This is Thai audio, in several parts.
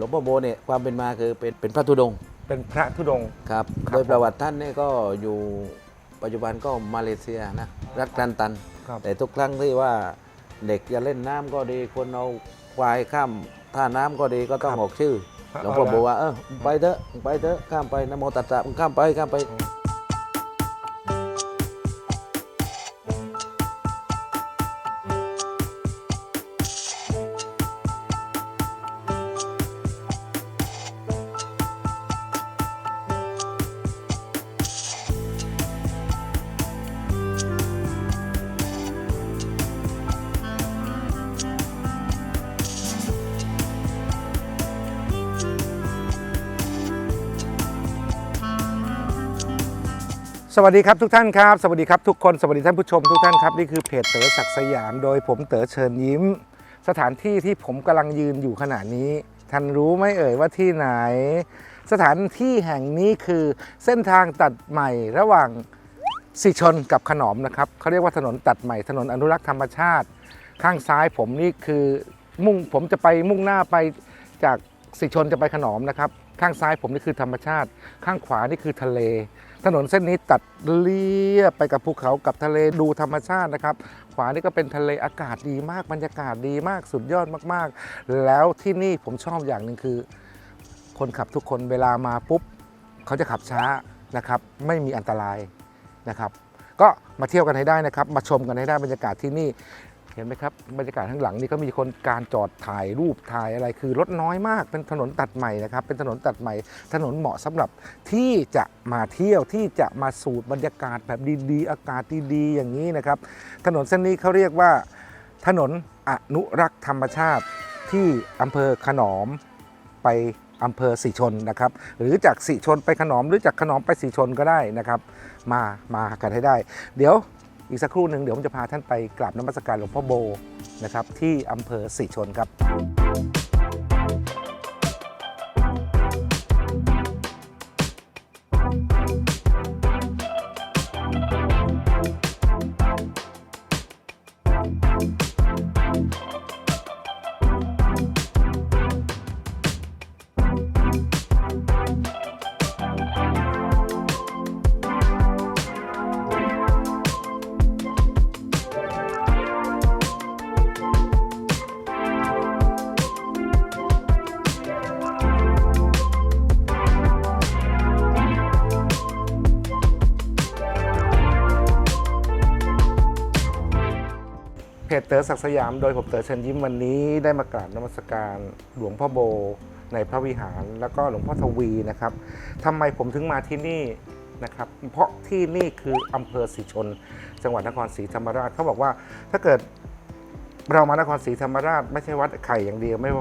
หลวงพ่อโบเนี่ยความเป็นมาคือเป็นเป็นพระธุดงค์เป็นพระธุดงค์ ครับครับ โดยประวัติท่านเนี่ยก็อยู่ปัจจุบันก็มาเลเซียนะรัฐกลันตัน ครับแต่ทุกครั้งที่ว่าเด็กจะเล่นน้ำก็ดีคนเอาควายข้ามท่าน้ำก็ดีก็ต้องครับออกชื่อครับหลวงพ่อเอาละบอกว่าเออไปเถอะไปเถอะข้ามไปนะโมตัสสะมึงข้ามไปข้ามไป สวัสดีครับทุกท่านครับ สวัสดีครับทุกคน สวัสดีท่านผู้ชมทุกท่านครับ นี่คือเพจเต๋อศักดิ์สยาม โดยผมเต๋อเชิญยิ้ม สถานที่ที่ผมกำลังยืนอยู่ขณะนี้ ท่านรู้ไหมเอ่ยว่าที่ไหน สถานที่แห่งนี้คือเส้นทางตัดใหม่ระหว่างสิชนกับขนอมนะครับเขาเรียกว่าถนนตัดใหม่ถนนอนุรักษ์ธรรมชาติ ข้างซ้ายผมนี่คือมุ่งผมจะไปมุ่งหน้าไปจากสิชนจะไปขนอมนะครับ ข้างซ้ายผมนี่คือธรรมชาติ ข้างขวานี่คือทะเล ถนนเส้นนี้ตัดเลียบไปกับภูเขากับทะเลดูธรรมชาตินะครับ ขวานี่ก็เป็นทะเลอากาศดีมากบรรยากาศดีมากสุดยอดมากๆ แล้วที่นี่ผมชอบอย่างหนึ่งคือ คนขับทุกคนเวลามาปุ๊บเขาจะขับช้านะครับ ไม่มีอันตรายนะครับ ก็มาเที่ยวกันให้ได้นะครับ มาชมกันให้ได้บรรยากาศที่นี่ เห็นไหมครับบรรยากาศข้างหลังนี่ก็มีคนการจอดถ่ายรูปถ่ายอะไรคือรถน้อยมาก เป็นถนนตัดใหม่นะครับ เป็นถนนตัดใหม่ ถนนเหมาะสำหรับที่จะมาเที่ยวที่จะมาสูดบรรยากาศแบบดีๆ อากาศดีๆอย่างนี้นะครับ ถนนเส้นนี้เขาเรียกว่า ถนนอนุรักษ์ธรรมชาติที่อำเภอขนอมไปอำเภอสีชนนะครับ หรือจากสีชนไปขนอมหรือจากขนอมไปสีชนก็ได้นะครับ มามากันให้ได้ เดี๋ยว อีกสักครู่หนึ่งเดี๋ยวผมจะพาท่านไปกราบนมัสการหลวงพ่อโบนะครับที่อำเภอสีชนครับ เต๋อศักดิ์สยามโดยผมเต๋อเชิญยิ้มวันนี้ได้มากราบนมัสการหลวงพ่อโบในพระวิหารแล้วก็หลวงพ่อทวีนะครับทำไมผมถึงมาที่นี่นะครับ เพราะที่นี่คืออำเภอศรีชน จังหวัดนครศรีธรรมราชเขาบอกว่าถ้าเกิดเรามานครศรีธรรมราช ไม่ใช่วัดไข่อย่างเดียวไม่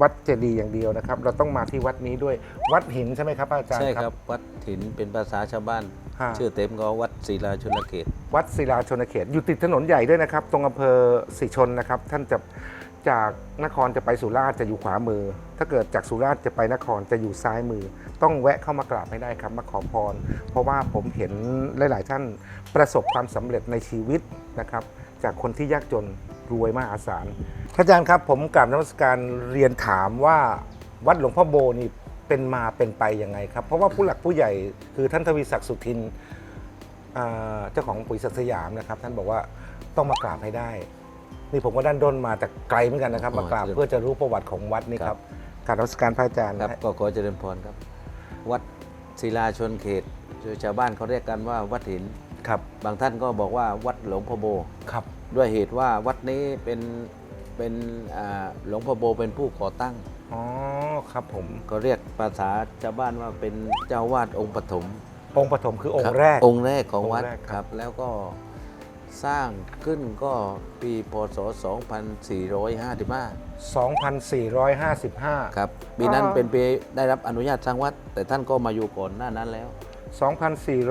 ว่าวัดเจดีย์อย่างเดียวนะครับ เราต้องมาที่วัดนี้ด้วยวัดหินใช่ไหมครับอาจารย์ ใช่ครับ วัดถินเป็นภาษาชาวบ้าน ฮะ ชื่อเต็มก็วัดศิลาชนเขตวัดศิลาชนเขต อยู่ติดถนนใหญ่ด้วยนะครับ ตรงอำเภอศรีชนนะครับ ท่านจะจากนครจะไปสุราษฎร์จะอยู่ขวามือ ถ้าเกิดจากสุราษฎร์จะไปนครจะอยู่ซ้ายมือ ต้องแวะเข้ามากราบให้ได้ครับมาขอพร เพราะว่าผมเห็นหลาย ๆ ท่านประสบความสำเร็จในชีวิตนะครับ จากคนที่ยากจน รวยมหาศาลท่านอาจารย์ครับผมกราบนมัสการเรียนถามว่าวัดหลวงพ่อโบนี่เป็นมาเป็นไปยังไงครับ เพราะว่าผู้หลักผู้ใหญ่คือท่านทวีศักดิ์สุทินอ่าเจ้าของปุ๋ยศักดิ์สยามนะครับ ท่านบอกว่าต้องมากราบให้ได้ นี่ผมก็ดันด้นมาแต่ไกลเหมือนกันนะครับอ๋อมากราบครับเพื่อจะรู้ประวัติของวัดนี่คครัรับบกรารรัชการพระอาจารย์ครับนะก็ขอเจริญพรครับ วัดศิลาชนเขตโดยชาวบ้านเขาเรียกกันว่าวัดหินครับ บางท่านก็บอกว่าวัดหลวงพ่อโบครับ ด้วยเหตุว่าวัดนี้เป็นเป็นอ่าหลวงพ่อโบเป็นผู้ก่อตั้ง อ๋อ ครับผมก็เรียกภาษาชาวบ้านว่าเป็นเจ้าวาดองค์ปฐม องค์ปฐมคือองคค์บแรก องค์แรกของวัดองค์แรกคครัรับบแล้วก็สร้างขึ้นก็ปีพศ 2455 2,455 ครับ ปีนั้นอ่าเป็นปีได้รับอนุญาตสร้างวัด แต่ท่านก็มาอยู่ก่อนหน้านั้นแล้ว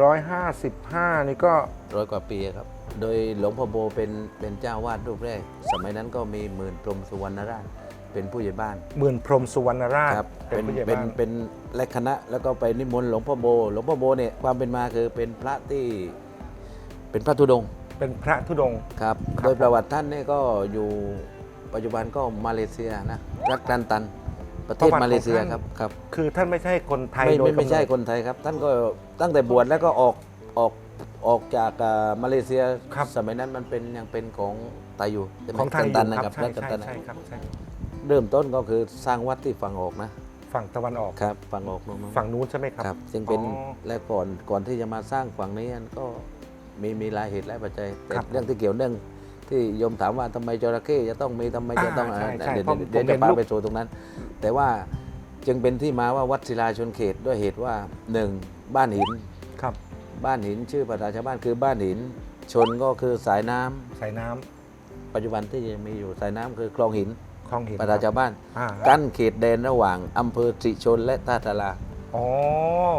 2,455 นี่ก็ร้อยกว่าปีครับ โดยหลวงพ่อโบเป็นเป็นเจ้าวาดรูปแรก สมัยนั้นก็มีหมื่นพรหมสุวรรณราชเป็นผู้ใหญ่บ้านหมื่นพรหมสุวรรณราชครับเป็นผู้ใหญ่เป็นบ้านเป็นและคณะแล้วก็ไปนิมนต์หลวงพ่อโบ หลวงพ่อโบเนี่ยความเป็นมาคือเป็นพระที่เป็นพระธุดงค์เป็นพระธุดงค์ ครับ ครับ โดยประวัติท่านเนี่ยก็อยู่ปัจจุบันก็มาเลเซียนะรัฐกลันตันประเทศมาเลเซียครับครับ คือท่านไม่ใช่คนไทยไม่โดยไม่ไม่กำเนิด ใช่คนไทยครับ ท่านก็ตั้งแต่บวชแล้วก็ออกออก ออกจากอ่ามาเลเซียครับสมัยนั้นมันเป็นยังเป็นของไทยอยู่ใช่ไหมของไทยกัอนยู่ตันนะครับใช่รัชใช่ตันนะใช่ครับใช่เริ่มต้นก็คือสร้างวัดที่ฝั่งออกนะฝั่งตะวันออก ครับฝั่งออกนู้นๆ ฝั่งนู้นใช่ไหมครับ ครับซึ่งเป็นอ๋อและก่อนก่อนที่จะมาสร้างฝั่งนี้ก็มีมีหลายเหตุหลายปัจจัยแต่ครับ เรื่องที่เกี่ยวเนื่องที่โยมถามว่าทำไมจระเข้จะต้องมีทำไมจะต้องอ่าใช่ใช่เดี๋ยวเพราะเดี๋ยวผมจะเห็นพารูป ไปสู่ตรงนั้น แต่ว่าจึงเป็นที่มาว่าวัดศิลาชนเขตด้วยเหตุว่าหนึ่งบ้านหิน ครับ บ้านหินชื่อภาษาชาวบ้านคือบ้านหิน ชนก็คือสายน้ำสายน้ำปัจจุบันที่ยังมีอยู่สายน้ำคือคลองหินคลองหินภาษาชาวบ้าน อ่ากั้นเขตแดนระหว่างอำเภอสิชนและท่าทาราอ๋อ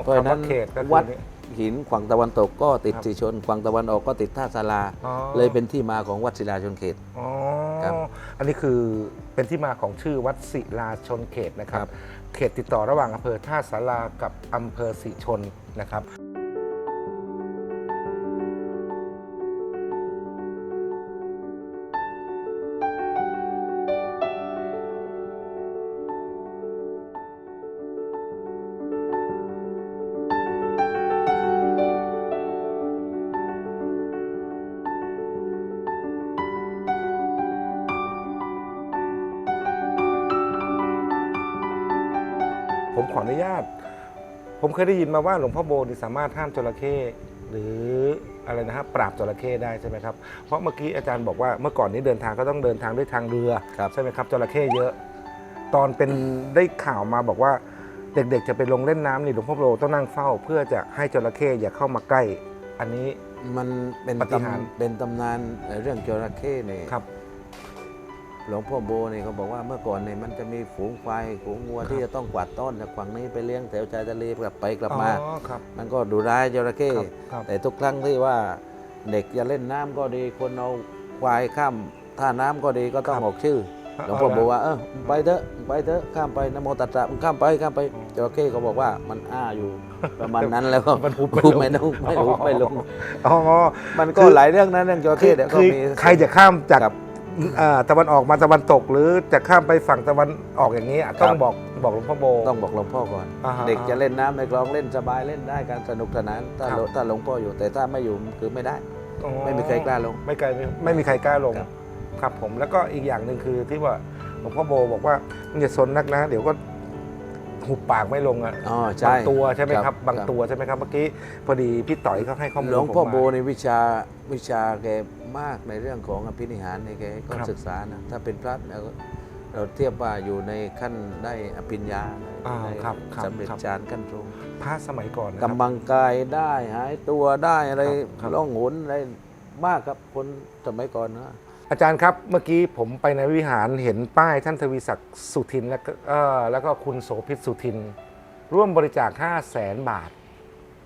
เพราะฉะคำนั้ว่านเขตก็คือวัดนี่ หินฝั่งตะวันตกก็ติดครับ สิชนฝั่งตะวันออกก็ติดท่าสาราอ๋อเลยเป็นที่มาของวัดศิลาชนเขต อ๋อครับอันนี้คือเป็นที่มาของชื่อวัดศิลาชนเขตนะครับ ครับ เขตติดต่อระหว่างอำเภอท่าสารากับอำเภอสิชนนะครับ ออนุญาต ผมเคยได้ยินมาว่าหลวงพ่อโบนี่สามารถห้ามจระเข้หรืออะไรนะฮะปราบจระเข้ได้ใช่ไหมครับ เพราะเมื่อกี้อาจารย์บอกว่าเมื่อก่อนนี้เดินทางก็ต้องเดินทางด้วยทางเรือครับ ใช่ไหมครับจระเข้เยอะ ตอนเป็นได้ข่าวมาบอกว่าเด็กๆ จะไปลงเล่นน้ำนี่หลวงพ่อโบต้องนั่งเฝ้า เพื่อจะให้จระเข้อย่าเข้ามาใกล้ อันนี้ มันเป็นปาฏิหาริย์ ตำเป็นตำนานเอ่อเรื่องจระเข้เนี่ย ครับ หลวงพ่อโบเนี่ยเขาบอกว่าเมื่อก่อนเนี่ยมันจะมีฝูงควายฝูงวัวครับที่จะต้องกวาดต้อนจากฝั่งนี้ไปเลี้ยงแถวชายทะเลกลับไปกลับมา อ๋อครับ มันก็ดูร้ายจระเข้ครับครับ แต่ทุกครั้งที่ว่าเด็กจะเล่นน้ำก็ดี คนเอาควายข้ามท่าน้ำก็ดีก็ต้องออกชื่อหลวงพ่อบอกว่าเออไปเถอะไปเถอะข้ามไปนะโมตัสสะมึงข้ามไปข้ามไปจระเข้ก็บอกว่ามันอ้าอยู่ ประมาณนั้นแล้วก็มันหุบหุบไม่ไม่ลลงงไม่หุบไม่ลง อ๋อมันก็คือหลายเรื่องนะเรื่องจระคืเข้อเดี๋ยวก็คือมี ใครจะข้ามจากครับอ่า ตะวันออกมาตะวันตก หรือจะข้ามไปฝั่งตะวันออกอย่างนี้อะต้องบอกบอกหลวงพ่อโบ ต้องบอกหลวงพ่อก่อน อ่าฮเด็กจะเล่นน้ำในคลองเล่นสบายเล่นได้การสนุกสนานถ้าครับหลวงถ้าหลวงพ่ออยู่แต่ถ้าไม่อยู่คือไม่ได้ อ๋อไม่มีใครกล้าลง ไม่ไกลไม่ไม่มีใครกล้าลงครับ ครับผมแล้วก็อีกอย่างหนึ่งคือที่ว่าหลวงพ่อโบบอกว่าอย่าสนนักนะ เดี๋ยวก็ หุบปากไม่ลงอะอ๋อบาใช่งตัวใช่ไหมครับบางครับตัวใช่ไหมครับเมื่อกี้พอดีพี่ต่อยเขาให้ข้อมูลหลวงพ่อผมมาโบในวิชาวิชาแกมากในเรื่องของอภินิหารในยแกก็ครับศึกษานะถ้าเป็นพระเราเราเทียบว่าอยู่ในขั้นได้อภิญญาอ่าได้ครับครับสำเร็จครับฌานขั้นสูงพระสมัยก่อนนะคกำรับบังกายได้หายตัวได้อะไรครับครับล่องหนอะไรมากครับคนสมัยก่อนนะ อาจารย์ครับเมื่อกี้ผมไปในวิหารเห็นป้ายท่านทวีศักดิ์สุทินแล้วก็เอ่อแล้วก็คุณโสภิตสุทิน ร่วมบริจาค 5 0 0แสนบาท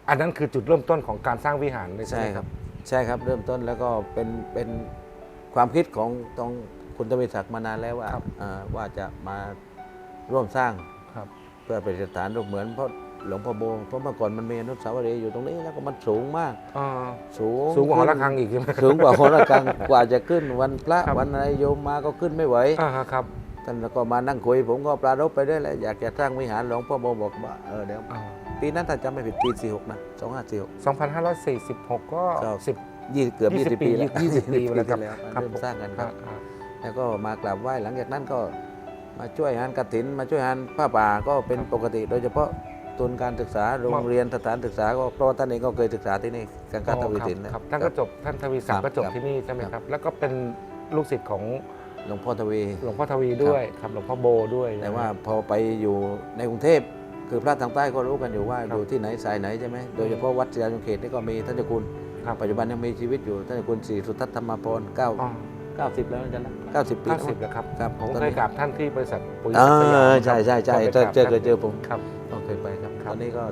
อันนั้นคือจุดเริ่มต้นของการสร้างวิหารเลยใช่ใช่ไหมคครัรับบใช่ครับเริ่มต้นแล้วก็เป็นเป็นความคิดของตรงคุณทวีศักดิ์มานานแล้วว่าครับเอ่อว่าจะมาร่วมสร้างครับเพื่อเป็นสถานรูปเหมือนเพราะ หลวงพ่อโบเพราะเมื่อก่อนมันมีอนุสาวรีย์อยู่ตรงนี้แล้วก็มันสูงมาก อ่าสูงสูงกว่าหอขึ้นระฆังอีกใช่ไหมสูงกว่าหอระฆังกว่าจะขึ้นวันพระครับวันอะไรโยมมาก็ขึ้นไม่ไหว อ่าครับท่านก็มานั่งคุย ผมก็ปรารภไปด้วยแหละอยากจะสร้างวิหารหลวงพ่อโบบอกว่าเออเดี๋ยวอ่าปีนั้นถ้าจำไม่ผิดปี46นะ2546 2546ก็ครับ10ยี่เกือบ20 20ปีแล้ว20ปีแล้วครับที่ครับเริ่มผมสร้างกันคอ่ารับ อ่า แล้วก็มากราบไหว้หลังจากนั้นก็มาช่วยงานกฐิน มาช่วยงานผ้าป่าก็เป็นปกติ โดยเฉพาะ ทุนการศึกษาโรงเรียนสถานศึกษาก็เพราะว่าท่านเองก็เคยศึกษาที่นี่กังกาตวิสินนะครับท่านก็จบท่านทวีศักดิ์ก็จบที่นี่ใช่ไหมครับ แล้วก็เป็นลูกศิษย์ของหลวงพ่อทวี หลวงพ่อทวีด้วยครับหลวงพ่อโบด้วย แต่ว่าพอไปอยู่ในกรุงเทพคือพระทางใต้ก็รู้กันอยู่ว่าอยู่ที่ไหนสายไหนใช่ไหมโดยเฉพาะวัดเสียงเขตนี่ก็มีท่านเจ้าคุณปัจจุบันยังมีชีวิตอยู่ท่านเจ้าคุณศรีสุทัศน์ธรรมพรเก้าเก้าสิบแล้วนะจ๊ะนะเก้าสิบปีห้าสิบแล้วครับครับผมเคยกราบท่านที่บริษัทปุ๋ยสยามใช่ใช่ใช่เจอเจอราบเคยเจอผมครับเคยไปครับ ตอนนี้ก็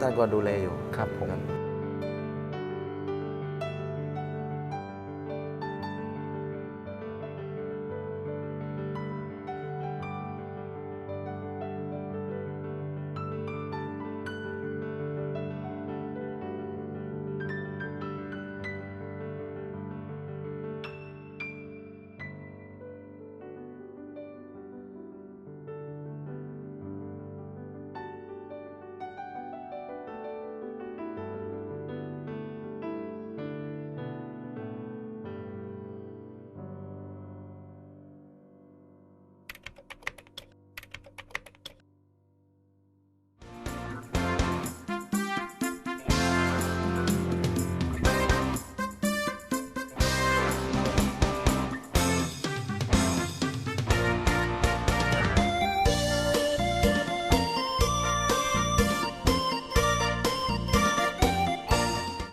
ท่านก็ดูแลอยู่ครับผมครับ